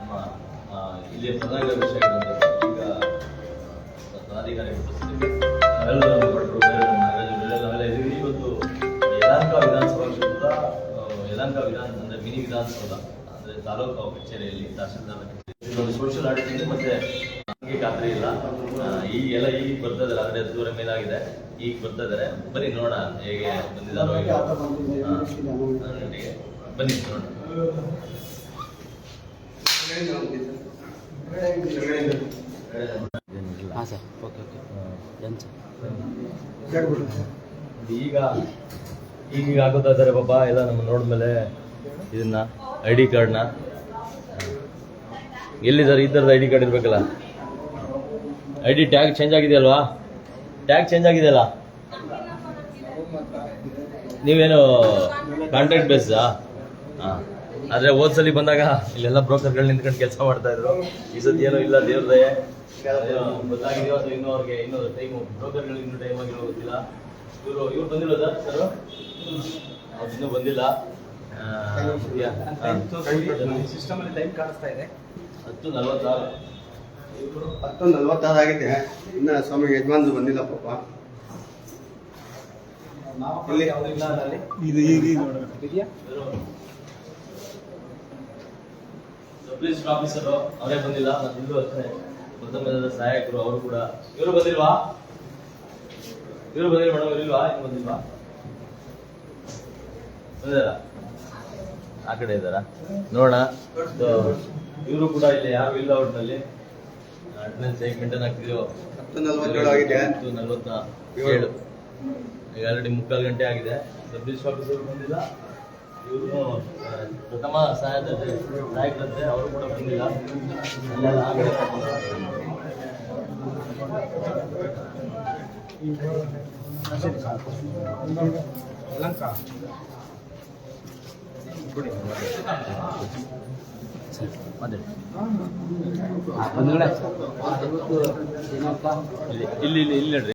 ನಮ್ಮ ಇಲ್ಲಿಯ ಪ್ರಧಾನ ವಿಷಯಗಳು ಈಗ ಪದಾಧಿಕಾರಿ ನಾವೆಲ್ಲರೂ ಭಟ್ರು ನಾವೆಲ್ಲ ಇದ್ದೀವಿ. ಇವತ್ತು ಯಲಹಂಕ ವಿಧಾನಸಭಾ ಕ್ಷೇತ್ರದ ಆ, ವಿಧಾನ ಅಂದ್ರೆ ಮಿನಿ ವಿಧಾನಸೌಧ ಅಂದ್ರೆ ತಾಲೂಕು ಕಚೇರಿಯಲ್ಲಿ ತಹಶೀಲ್ದಾರ್ ಕಚೇರಿ ಒಂದು ಸೋಷಿಯಲ್ ಆಡಿಟಿಂಗ್ ಮತ್ತೆ ನಮಗೆ ಖಾತ್ರಿ ಇಲ್ಲ. ಈ ಈಗ ಎಲ್ಲ ಈಗ ಬರ್ತಾ ಇದ್ದಾರೆ. ಅಂದ್ರೆ ದೂರ ಮೇಲಾಗಿದೆ. ಈಗ ಬರ್ತಾ ಇದಾರೆ ಬನ್ನಿ ನೋಡೋಣ ಹೇಗೆ ಬಂದಿದ್ದಾರೋ ಬನ್ನಿ ನೋಡೋಣ. ಹಾಂ, ಸರ್. Okay okay. ಏನು ಸರ್? ಈಗ ಈಗ ಹಾಕೋತಾ ಇದ್ದಾರೆ ಪಾಪ ಎಲ್ಲ ನಮ್ಮ ನೋಡಿದ್ಮೇಲೆ ಇದನ್ನ ಐ ಡಿ ಕಾರ್ಡ್ನ ಎಲ್ಲಿ ಸರ್ ಈ ಥರದ ಐ ಡಿ ಕಾರ್ಡ್ ಇರಬೇಕಲ್ಲ. ಐ ಡಿ ಟ್ಯಾಗ್ ಚೇಂಜ್ ಆಗಿದೆಯಲ್ವಾ ಟ್ಯಾಗ್ ಚೇಂಜ್ ಆಗಿದೆಯಲ್ಲ ನೀವೇನು ಕಾಂಟ್ಯಾಕ್ಟ್ ಬೇಸಾ ಹಾಂ. ಆದರೆ ಹೋದ್ಸಲಿ ಬಂದಾಗ ಇಲ್ಲೆಲ್ಲ ಬ್ರೋಕರ್ಗಳು ನಿಂತ್ಕೊಂಡು ಕೆಲಸ ಮಾಡ್ತಾ ಇದ್ರು. ಈ ಸತಿ ಏನೋ ಇಲ್ಲ ದೇವ್ರದೇ ಗೊತ್ತಾಗಿದೆಯೋ ಅಥವಾ ಇನ್ನೂ ಅವ್ರಿಗೆ ಇನ್ನೂ ಟೈಮು ಬ್ರೋಕರ್ಗಳು ಇನ್ನೂ ಟೈಮ್ ಆಗಿರೋ ಗೊತ್ತಿಲ್ಲ. ಇವರು ಇವ್ರು ಬಂದಿಲ್ಲ ಸರ್ ಅವ್ರು ಇನ್ನೂ ಬಂದಿಲ್ಲ. ಆ, ಯಾ, ಹಾ. ಸಿಸ್ಟಮ್ ಅಲ್ಲಿ ಟೈಮ್ ಕಾಣಿಸ್ತಾ ಇದೆ. ಹತ್ತು ನಲ್ವತ್ತಾರು. ಹತ್ತೊಂದು ನಲ್ವತ್ತಾರು ಆಗಿದೆ ಇನ್ನ ಸ್ವಾಮಿ ಯಜಮಾನ್ರು ಬಂದಿಲ್ಲ ಪಾಪ. ಇಲ್ಲಿ ಯಾವ್ದು ಇಲ್ಲ ಅಲ್ಲಿ ಇದು ಈಗ ಈಗ ಇದೆಯಾ? ಸಬ್ ಆಫೀಸರು ಅವರೇ ಬಂದಿಲ್ಲ ಮತ್ತೆ ಇಲ್ಲೂ ಅಷ್ಟೇ. ಸಹಾಯಕರು ಅವರು ಕೂಡ. ಇವರು ಬಂದಿಲ್ವಾ? ಇವರು ಬಂದಿಲ್ಲ ಮೇಡಮ್? ಇಲ್ವಾ? ಇನ್ನು ಬಂದಿಲ್ವಾ? ಬಂದಿಲ್ಲ ಆ ಕಡೆ ಇದ್ದಾರಾ? ನೋಡೋಣ. ಇವರು ಕೂಡ ಇಲ್ಲಿ ಯಾರು ಇಲ್ಲ ಒಟ್ಟಿನಲ್ಲಿ ಅಟೆಂಡೆನ್ಸ್ ಹೇಗೆ ಮೇಂಟೈನ್ ಆಗ್ತಿದೆಯೋ. ನಲವತ್ತ ಏಳು. ಈಗ ಆಲ್ರೆಡಿ ಮುಕ್ಕಾಲು ಗಂಟೆ ಆಗಿದೆ. ಸಬ್ ರಿಜಿಸ್ಟರ್ ಆಫೀಸರ್ ಬಂದಿಲ್ಲ. ಇವರು ಪ್ರಥಮ ಸಹಾಯದ ಸಹಾಯಕರಂತೆ ಅವರು ಕೂಡ ಬಂದಿಲ್ಲ ಅಲ್ಲೆಲ್ಲ ಆ ಕಡೆ ಯಲಂಕ ಮಾತಾಡಿ ಬಂಧುಗಳೇ ಇಲ್ಲಿ ಇಲ್ಲಿ ಇಲ್ಲಿ ಇಲ್ಲಿ ನಡ್ರಿ